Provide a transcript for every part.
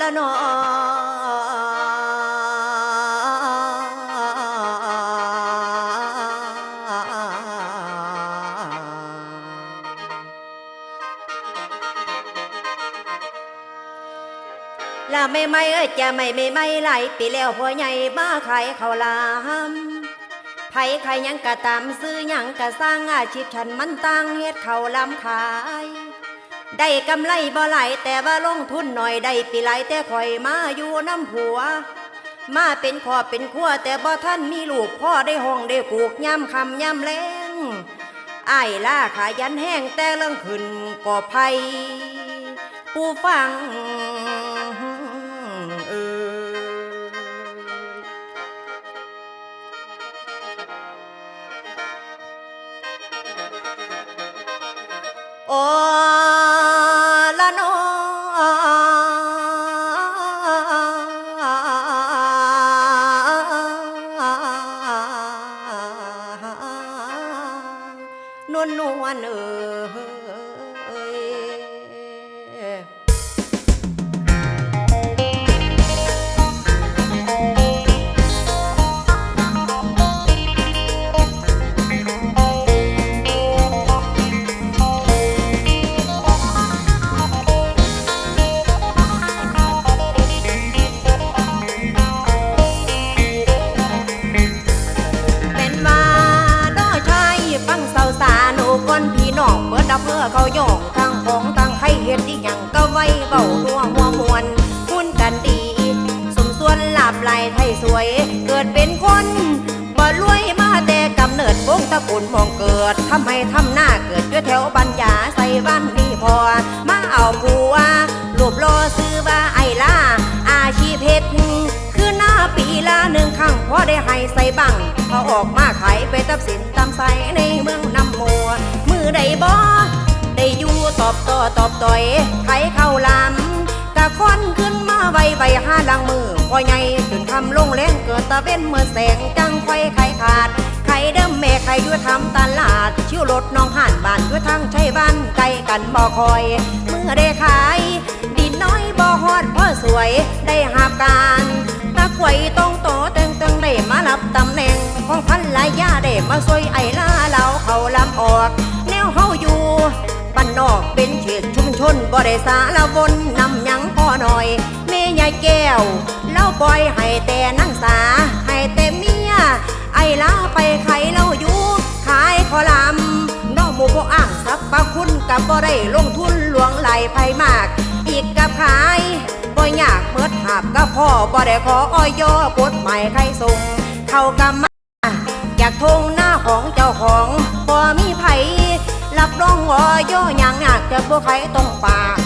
ละนอละไม่ไม่เอ้ยจะไม่ไม่ไม่ไหลปีแล้วพ่อใหญ่มาขายเขาลามไผใครยังกะตามซื้อยังกะสร้างอาชีพฉันมันตั้งเฮ็ดเขาลามขาย ได้กำไรบ่ไหลแต่ว่าลงทุนหน่อยได้ปีไหลแต่ข่อยมาอยู่น้ำผัว มาเป็นขอบเป็นขั้วแต่บ่ท่านมีลูกพ่อได้ห้องได้กูกย่ำคำย่ำแรงไอ้ล่าขายันแห้งแต่เรื่องขึ้นก่อภัยผู้ฟังเออโอ้ อนวลนวลเออ หลับไหลไทยสวย เกิดเป็นคนบ่รวยมาแต่กำเนิดวงตระกูลมองเกิดทำให้ทำหน้าเกิดด้วยแถวบัญญาใส่บ้านนี่พอ มาเอาผัวรูปรอซื้อว่าไอ้ล่าอาชีพเพชรคือหน้าปีละหนึ่งครั้งพอได้ให้ใส่บังพอออกมาขายไปตับสินตามใสในเมืองน้ำมัวมือใดบ่ได้อยู่ตอบต่อตอบต่อยไขเข้าลำกะคอนขึ้นมา ไวไวห้าลังมือพอใหญ่จนคำลงแรงเกิดตะเว้นเมื่อแสงจังไฟไข่ขาด ไข่เดิมแม่ไข่ยู่ทำตลาด ชิวรถน้องห่านบ้านอยู่ทางใช้บ้านไกลกันบ่อคอย เมื่อได้ขาย ดินน้อยบ่อฮอดพ่อสวยได้หาบการตะไวยต้องโตเตึงเตึงได้มารับตำแหน่งของพันลายาได้มาซวยไอ้ล่าเราเขาลำออก แนวเฮาอยู่บ้านนอกเป็นเขตชุ มชนบ่ได้สารวนนำยังพ่อหน่อยแม่ยายแก้วเล่าปล่อยให้แต่นั่งสาให้แต่เมียไอ้ลาไปไขเล่าอยู่ขายขอลำน้องหมูพวกอ้างสับปะคุณกับบ่ได้ลงทุนหลวงไหลไผมาก อีกกับขายบ่อยากเมิดหาบกับพ่อบ่ได้ขออ้อยย่อกฎหมายใครส่งเข้ากำมาอยากทงหน้าของเจ้าของบ่มีไผ รับรองว่าย่อย่างหนักจะบ่ใครต้องปาก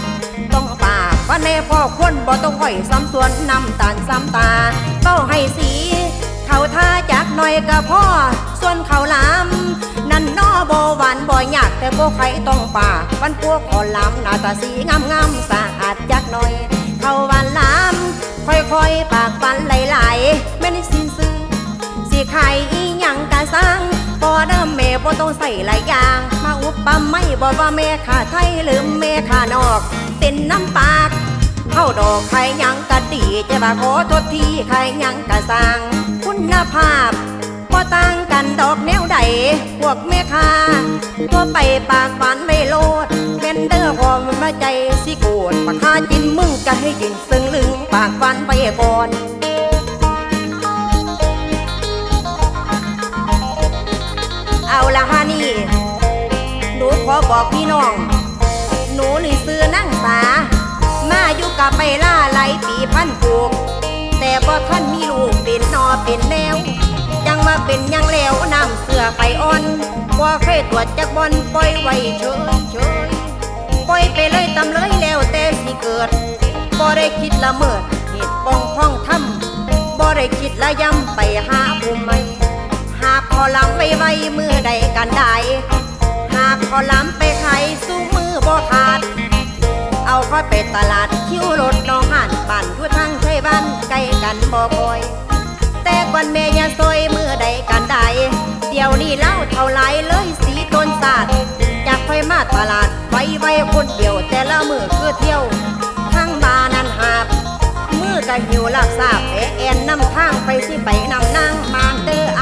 ต้องปากว่าแน่พ่อคนบ่ต้องค่อยซ้ำส่วนน้ำตาลซ้ำตาเต้าให้สี เขาท่าจากหน่อยก็พ่อส่วนเขาลำนั่นนอบ่หวานบ่อยากแต่บ่ใครต้องปากวันพวกขอลำหน้าตาสีงามงามสะอาดจักหน่อย เขาหวานลำค่อยๆปากฟันไหลๆไม่ได้สินซื้อสิขายอีหยังกะสร้างบ่เดิมแม่ บ่ต้องใส่หลายอย่าง มาอุปปะไม่บ่ว่าแม่ขาไทยหรือแม่ขานอก เป็นน้ำปากเข้าดอกใครยังกะดีจะมาขอโทษทีใครยังกะสร้าง คุณภาพบ่ต่างกันดอกแนวใดพวกแม่ค้าตัวไปปากหวานไม่โลดเป็นเด้อพอมันมาใจสิโกรธปากคาจินมึงจะให้ยินซึ่งลึงปากหวานไปก่อน เอาละฮะนี่หนูขอบอกพี่น้อง หนูนี่ซื้อนั่งสา มาอยู่กับไปล่าไหลปีพันผูก แต่บ่ท่านมีลูกเป็นนอเป็นแนวยังมาเป็นยังแล้วนำเสื้อไปอ่อนบ่เคยตรวจจักบอลปล่อยไว้เฉยเฉยปล่อยไปเลยตำเลยแล้วแต่สิเกิดบ่ได้คิดละเมิดเหตุป้องพ้องทำบ่ได้คิดละย้ำไปหาผู้ใหม่ หากพอลำไปไว้มือใดกันได้หากพอลำไปไขสู้มือบ่ขาด เอาค่อยไปตลาดคิวรถน้องหันบ้านอยู่ทางใช้บ้านใกล้กันบ่คอย แต่ก่อนแม่อยาซอยมือใดกันได้เดี๋ยวนี้เล่าเท่าไรเลยสีต้นสาดจากไฟมาตลาดไว้ไว้คนเดียวแต่ละมือคือเที่ยวทั้งบานั้นหาบละหิวลักทราบแม่แอนนำทางไปสิไปนำนางมาเต้อ